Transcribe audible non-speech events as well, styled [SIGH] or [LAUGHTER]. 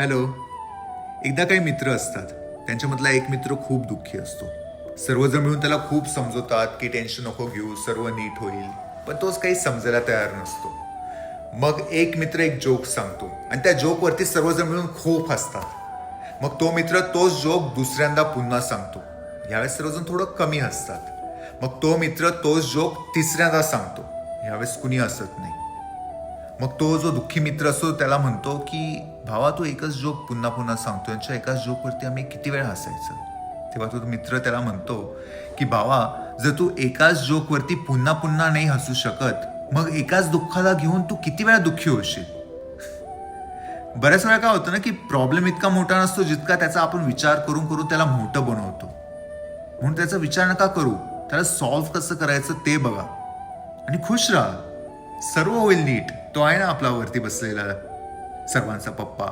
Hello. एकदा काही मित्र असतात त्यांच्यामधला एक मित्र खूप दुःखी असतो. सर्वजण मिळून त्याला खूप समजवतात की टेन्शन नको घेऊ सर्व नीट होईल. पण तोच काही समजायला तयार नसतो. मग एक मित्र एक जोक सांगतो आणि त्या जोकवरती सर्वजण मिळून खूप हसतात. मग तो मित्र तोच जोक दुसऱ्यांदा पुन्हा सांगतो. यावेळेस सर्वजण थोडं कमी हसतात. मग तो मित्र तोच जोक तिसऱ्यांदा सांगतो. यावेळेस कुणी हसत नाही. मग तो जो दुःखी मित्र असतो त्याला म्हणतो की भावा तू एकच जोक पुन्हा पुन्हा सांगतो यांच्या एकाच जोकवरती आम्ही किती वेळ हसायचं? तेव्हा तो मित्र त्याला म्हणतो की भावा जर तू एकाच जोकवरती पुन्हा पुन्हा नाही हसू शकत मग एकाच दुःखाला घेऊन तू किती वेळा दुःखी होशील? [LAUGHS] बऱ्याच वेळा काय होतं ना की प्रॉब्लेम इतका मोठा नसतो जितका त्याचा आपण विचार करून करून त्याला मोठं बनवतो. म्हणून त्याचा विचार नका करू. त्याला सॉल्व्ह कसं करायचं ते बघा. आणि खुश राहा. सर्व होईल नीट. तो आहे ना आपला वरती बसलेला सर्वांचा पप्पा.